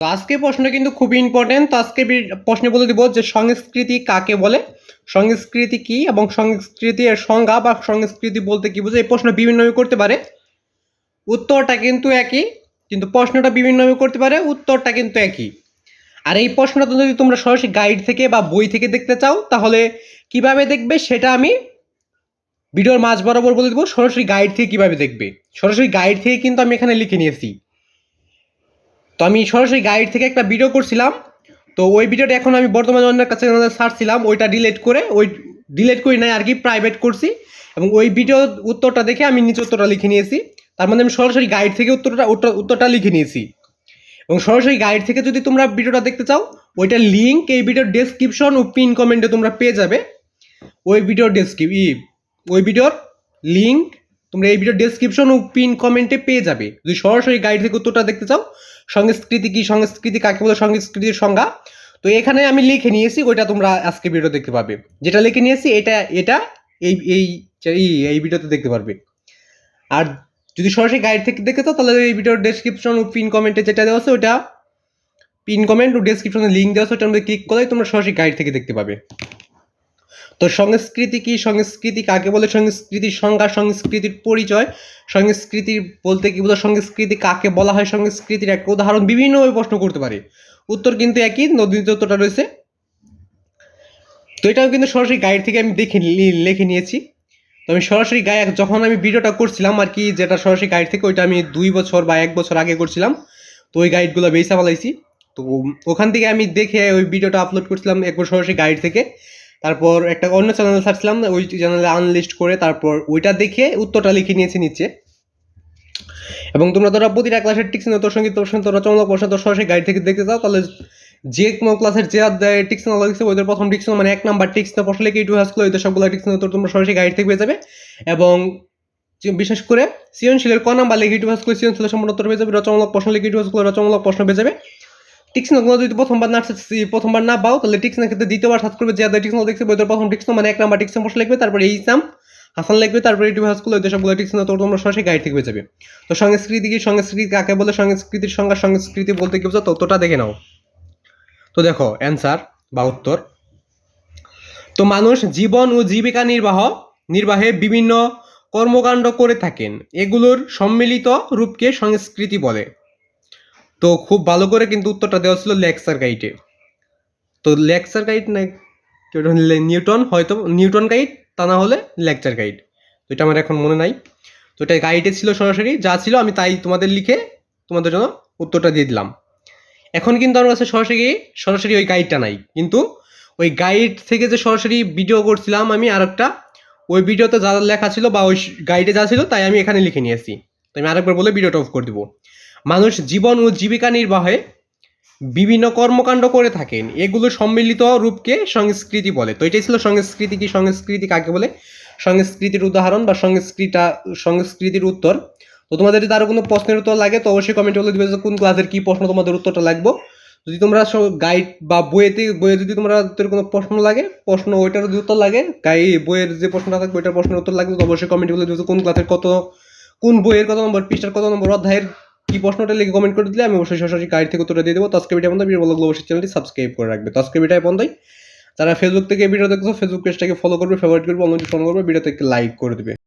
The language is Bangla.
তো আজকে প্রশ্ন কিন্তু খুবই ইম্পর্টেন্ট তো আজকে প্রশ্নে বলে দিব যে সংস্কৃতি কাকে বলে? সংস্কৃতি কি এবং সংস্কৃতি এর সংজ্ঞা বা সংস্কৃতি বলতে কি বোঝে এই প্রশ্ন বিভিন্নভাবে করতে পারে। উত্তরটা কিন্তু একই, কিন্তু প্রশ্নটা বিভিন্নভাবে করতে পারে, উত্তরটা কিন্তু একই। আর এই প্রশ্নটা যদি তোমরা সরাসরি গাইড থেকে বা বই থেকে দেখতে চাও, তাহলে কীভাবে দেখবে সেটা আমি ভিডিওর মাঝ বরাবর বলে দেবো। সরাসরি গাইড থেকে কীভাবে দেখবে? সরাসরি গাইড থেকে কিন্তু আমি এখানে লিখে নিয়েছি। তো আমি সরাসরি গাইড থেকে একটা ভিডিও করছিলাম। তো ওই ভিডিওটা এখন আমি বর্তমানে অন্যের কাছে ছাড়ছিলাম। ওইটা ডিলেট করে, ওই ডিলেট করি নাই আর কি প্রাইভেট করছি। এবং ওই ভিডিও উত্তরটা দেখে আমি নিচে উত্তরটা লিখে নিয়েছি। তার মানে আমি সরাসরি গাইড থেকে উত্তরটা, উত্তর- উত্তরটা লিখে নিয়েছি। এবং সরাসরি গাইড থেকে যদি তোমরা ভিডিওটা দেখতে চাও, ওইটার লিঙ্ক এই ভিডিওর ডেসক্রিপশন ও পিন কমেন্টে তোমরা পেয়ে যাবে। ওই ভিডিওর ডেসক্রিপ ই, ওই ভিডিওর লিঙ্ক তোমরা এই ভিডিওর ডেসক্রিপশন ও পিন কমেন্টে পেয়ে যাবে। যদি সরাসরি গাইড থেকে উত্তরটা দেখতে চাও, সংস্কৃতি কি, সংস্কৃতি কাকে বলে, সংস্কৃতির সংজ্ঞা, তো এখানে আমি লিখে নিয়েছি, ওইটা তোমরা আজকে ভিডিও দেখতে পাবে। যেটা লিখে নিয়েছি, এটা এটা, এই এই এই ভিডিওতে দেখতে পারবে। আর যদি সরাসরি গাইড থেকে দেখতে চাও, তাহলে এই ভিডিওর ডেসক্রিপশন ও পিন কমেন্টে যেটা দেওয়া আছে ওটা পিন কমেন্ট ও ডেসক্রিপশনে লিঙ্ক দেওয়া আছে ওটার মধ্যে ক্লিক করলে তোমরা সরাসরি গাইড থেকে দেখতে পাবে। তো সংস্কৃতি কি? সংস্কৃতি কাকে বলে? সংস্কৃতির সংজ্ঞা, সংস্কৃতির পরিচয়। সংস্কৃতির বলতে কি বোঝায় সংস্কৃতি কাকে বলা হয়? সংস্কৃতির এক উদাহরণ বিভিন্নভাবে প্রশ্ন করতে পারে। উত্তর কিন্তু একই নদীতে উত্তরটা রয়েছে। তো এটাও কিন্তু সরাসরি গাইড থেকে আমি দেখে লিখে নিয়েছি। তো আমি সরাসরি গায়ে যখন আমি ভিডিওটা করছিলাম আর কি, যেটা সরাসরি গাইড থেকে, ওইটা আমি দুই বছর বা এক বছর আগে করছিলাম। তো ওই গাইডগুলো বেসা ফেলাইছি। তো ওখান থেকে আমি দেখে ওই ভিডিওটা আপলোড করছিলাম একবার সরাসরি গাইড থেকে। তারপর একটা অন্য চ্যানেলে ছাড়ছিলাম ওই চ্যানেলে আনলিস্ট করে তারপর ওইটা দেখে উত্তরটা লিখে নিয়েছি নিচে। এবং তোমরা তোরা প্রতিটা ক্লাসের টিক্স তোর সঙ্গে তোর সঙ্গে তোরা চমক প্রশ্ন তোর সরাসরি গাইড থেকে দেখতে চাও, তাহলে যে কোনো ক্লাসের যে অধ্যায় টিক্স না লিখছে ওদের প্রথম টিক্স মানে এক নাম্বার টিক্স না প্রশ্ন লিখে ইউটিউব হাসগুলো ওইদের সবগুলো টিক্স তোর তোমরা সরাসরি গাইড থেকে পেয়ে যাবে। এবং বিশেষ করে সৃজনশীলের ক নাম্বার লিখে ইউটিউব হাসগুলো সৃজনশীলের সম্পূর্ণ পেয়ে যাবে রচনামূলক প্রশ্ন লিখে ইউটিউব হাসগুলো রচনামূলক প্রশ্ন পেয়ে যাবে। টিক্স নাগুলো যদি প্রথমবার না প্রথমবার না পাও, তাহলে টিক্স না ক্ষেত্রে দ্বিতীয়বার সার্চ করবে যে টিক্স দেখছে ওদের প্রথম টিক্স মানে এক নাম্বার টিক্স প্রশ্ন লিখবে, তারপরে এই ইসাম হাসান লিখবে, তারপরে ইউটিউব হাসগুলো ওদের সবগুলো টিক্স না, তোর তোমরা সরাসরি গাইড থেকে যাবে। তো সংস্কৃতি কি, সংস্কৃতি কাকে বলে, সংস্কৃতির সংজ্ঞা, সংস্কৃতি বলতে কি বোঝো, ততটা দেখে নাও। তো দেখো অ্যান্সার বা উত্তর। তো মানুষ জীবন ও জীবিকা নির্বাহ, নির্বাহে বিভিন্ন কর্মকাণ্ড করে থাকেন। এগুলোর সম্মিলিত রূপকে সংস্কৃতি বলে। তো খুব ভালো করে কিন্তু উত্তরটা দেওয়া ছিল লেকচার গাইডে। তো লেকচার গাইড না নিউটন, হয়তো নিউটন গাইড, তা না হলে লেকচার গাইড। তো এটা আমার এখন মনে নাই। তো এটা গাইডে ছিল সরাসরি, যা ছিল আমি তাই তোমাদের লিখে তোমাদের জন্য উত্তরটা দিয়ে দিলাম। এখন কিন্তু আমার কাছে সরাসরি সরাসরি ওই গাইডটা নাই। কিন্তু ওই গাইড থেকে যে সরাসরি ভিডিও করছিলাম আমি আর একটা ওই ভিডিওতে যা লেখা ছিল বা ওই গাইডে যা ছিল তাই আমি এখানে লিখে নিয়েছি। তো আমি আরেকবার বলে ভিডিওটা অফ করে দিব। মানুষ জীবন ও জীবিকা নির্বাহে বিভিন্ন কর্মকাণ্ড করে থাকেন। এগুলো সম্মিলিত রূপকে সংস্কৃতি বলে। তো এটাই ছিল সংস্কৃতি কি, সংস্কৃতি কাকে বলে? সংস্কৃতির উদাহরণ বা সংস্কৃতা, সংস্কৃতির উত্তর। তো তোমাদের যদি আরও কোনো প্রশ্নের উত্তর লাগে, তো অবশ্যই কমেন্টে বলে দিবে যে কোন ক্লাসের কী প্রশ্ন তোমাদের উত্তরটা লাগবে। যদি তোমরা গাইড বা বইয়েতে, বইয়ে যদি তোমরা কোনো প্রশ্ন লাগে, প্রশ্ন ওইটার যদি উত্তর লাগে গাই বইয়ের যে প্রশ্নটা থাকবে ওইটার প্রশ্নের উত্তর লাগবে তো অবশ্যই কমেন্টে বলে দিবে কোন ক্লাসের কত, কোন বইয়ের কত নম্বর, পৃষ্ঠার কত নম্বর, অধ্যায়ের কি প্রশ্নটা লিখে কমেন্ট করে দিলে আমি অবশ্যই সরাসরি গাইড থেকে উত্তরটা দিয়ে দেবো। তো আজকে বন্ধ ভিডিও বলব অবশ্যই চ্যানেলটি সাবস্ক্রাইব করে রাখবে। তো আজকে ভিডিও যারা ফেসবুক থেকে ভিডিও দেখছ ফেসবুক পেজটাকে ফলো করবে ফেভারিট করবে অন্যটি ফোন করবে ভিডিওতে লাইক করে দেবে।